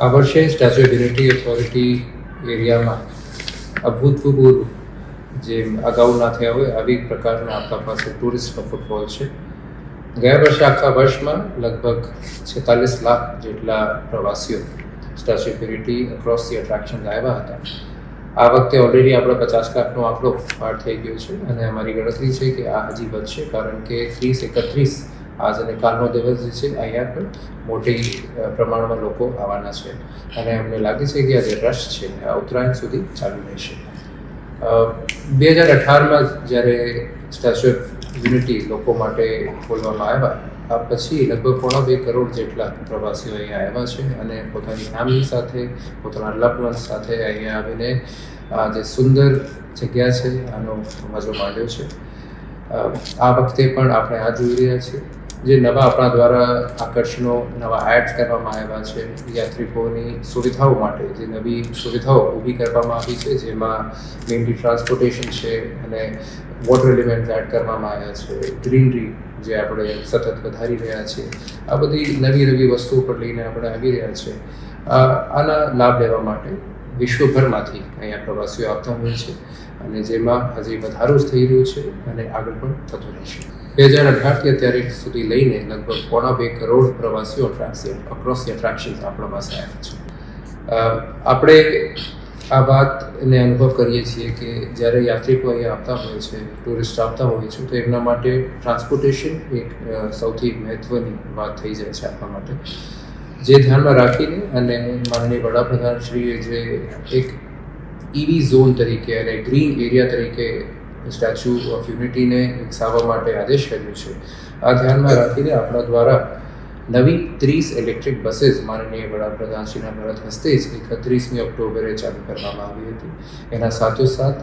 આ વર્ષે statue of unity authority એરિયામાં અભૂતપૂર્વ જે અગાઉ ના થયા હોય, આવી પ્રકારના આપણા પાસે ટુરિસ્ટનો ફૂટફોલ છે. ગયા વર્ષે આખા વર્ષમાં લગભગ છેતાલીસ લાખ જેટલા પ્રવાસીઓ statue of unity across the attraction આવ્યા હતા. આ વખતે ઓલરેડી આપણે પચાસ લાખનો આંકડો પાર થઈ ગયો છે અને અમારી ગણતરી છે કે આ હજી વધશે, કારણ કે ત્રીસ એકત્રીસ આજ અને કાલનો દિવસ જે છે અહીંયા પણ મોટી પ્રમાણમાં લોકો આવવાના છે. અને અમને લાગે છે કે આ જે રશ છે આ ઉત્તરાયણ સુધી ચાલુ રહેશે. બે હજાર અઢારમાં જ્યારે સ્ટેચ્યુ ઓફ યુનિટી લોકો માટે ખોલવામાં આવ્યા, આ પછી લગભગ પોણા બે કરોડ જેટલા પ્રવાસીઓ અહીંયા આવ્યા છે અને પોતાની ફેમિલી સાથે, પોતાના લગ્ન સાથે અહીંયા આવીને આ જે સુંદર જગ્યા છે, આનો મજો માંડ્યો છે. આ વખતે પણ આપણે આ જોઈ રહ્યા છીએ. જે નવા આપણા દ્વારા આકર્ષણો, નવા એડ કરવામાં આવ્યા છે, યાત્રિકોની સુવિધાઓ માટે, જે નવી સુવિધાઓ ઊભી કરવામાં આવી છે, જેમાં મેઇનલી ટ્રાન્સપોર્ટેશન છે અને વોટર એલિમેન્ટ એડ કરવામાં આવ્યા છે ગ્રીનરી જે આપણે સતત વધારી રહ્યા છીએ, આ બધી નવી નવી વસ્તુઓ પર લઈને આપણે આવી રહ્યા છે. આના લાભ લેવા માટે વિશ્વભરમાંથી અહીંયા પ્રવાસીઓ આવતા હોય છે અને જેમાં હજી વધારો જ થઈ રહ્યો છે અને આગળ પણ થતો રહેશે. બે હજાર અઢારથી અત્યારે સુધી લઈને લગભગ પોણા બે કરોડ પ્રવાસીઓ અટ્રેક્શન અક્રોસ ધી એટ્રેક્શન્સ આપણા પાસે આવ્યા છે. આપણે આ વાતને અનુભવ કરીએ છીએ કે જ્યારે યાત્રિકો અહીંયા આવતા હોય છે ટુરિસ્ટ આવતા હોય છે, તો એમના માટે ટ્રાન્સપોર્ટેશન એક સૌથી મહત્ત્વની વાત થઈ જાય છે આપણા માટે. જે ધ્યાનમાં રાખીને અને માનનીય વડાપ્રધાનશ્રીએ જે એક ઇવી ઝોન તરીકે અને ગ્રીન એરિયા તરીકે સ્ટેચ્યુ ઓફ યુનિટીને વિકસાવવા માટે આદેશ કર્યો છે. આ ધ્યાનમાં રાખીને આપણા દ્વારા નવી ત્રીસ ઇલેક્ટ્રિક બસીસ માનનીય વડાપ્રધાનશ્રીના ભરત હસ્તે જ એકત્રીસમી ઓક્ટોબરે ચાલુ કરવામાં આવી હતી. એના સાથોસાથ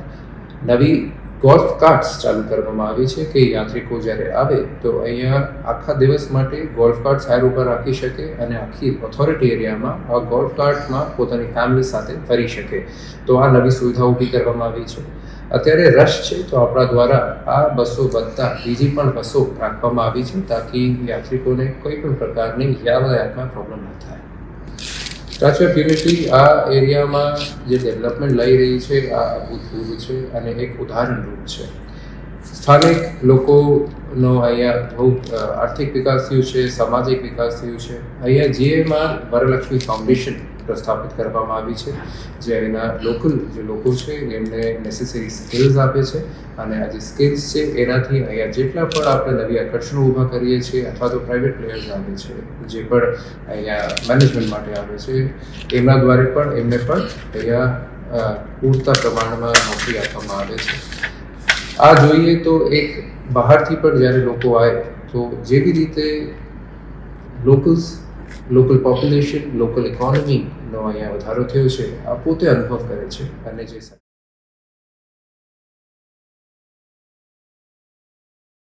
નવી ગોલ્ફ કાર્ટ્સ ચાલુ કરવામાં આવી છે કે યાત્રિકો જ્યારે આવે તો અહીંયા આખા દિવસ માટે ગોલ્ફ કાર્ટ્સ હાયર ઉપર રાખી શકે અને આખી ઓથોરિટી એરિયામાં આ ગોલ્ફ કાર્ટમાં પોતાની ફેમિલી સાથે ફરી શકે. તો આ નવી સુવિધા ઊભી કરવામાં આવી છે. અત્યારે રશ છે તો આપણા દ્વારા આ બસો વધતા બીજી પણ બસો રાખવામાં આવી છે તાકી યાત્રિકોને કોઈ પણ પ્રકારની યાતાયાતમાં પ્રોબ્લેમ ન થાય. ઓફ યુનિટી આ એરિયામાં જે ડેવલપમેન્ટ લઈ રહી છે, આ અભૂતપૂર્વ છે અને એક ઉદાહરણરૂપ છે. સ્થાનિક લોકોનો અહીંયા બહુ આર્થિક વિકાસ થયો છે, સામાજિક વિકાસ થયો છે. અહીંયા જીએમાં વરલક્ષ્મી ફાઉન્ડેશન પ્રસ્થાપિત કરવામાં આવી છે, જે અહીંના લોકલ જે લોકો છે, એમને નેસેસરી સ્કિલ્સ આપે છે અને આ જે સ્કિલ્સ છે, એનાથી અહીંયા જેટલા પણ આપણે નવી આકર્ષણો ઊભા કરીએ છીએ અથવા તો પ્રાઇવેટ પ્લેયર્સ આવે છે, જે પણ અહીંયા મેનેજમેન્ટ માટે આવે છે, એમના દ્વારા પણ એમને પણ અહીંયા પૂરતા પ્રમાણમાં નોકરી આપવામાં આવે છે. આ જોઈએ તો એક બહારથી પણ જ્યારે લોકો આવે તો જેવી રીતે લોકલ્સ લોકલ પોપ્યુલેશન લોકલ ઇકોનોમીનો અહીંયા વધારો થયો છે, આ પોતે અનુભવ કરે છે અને જે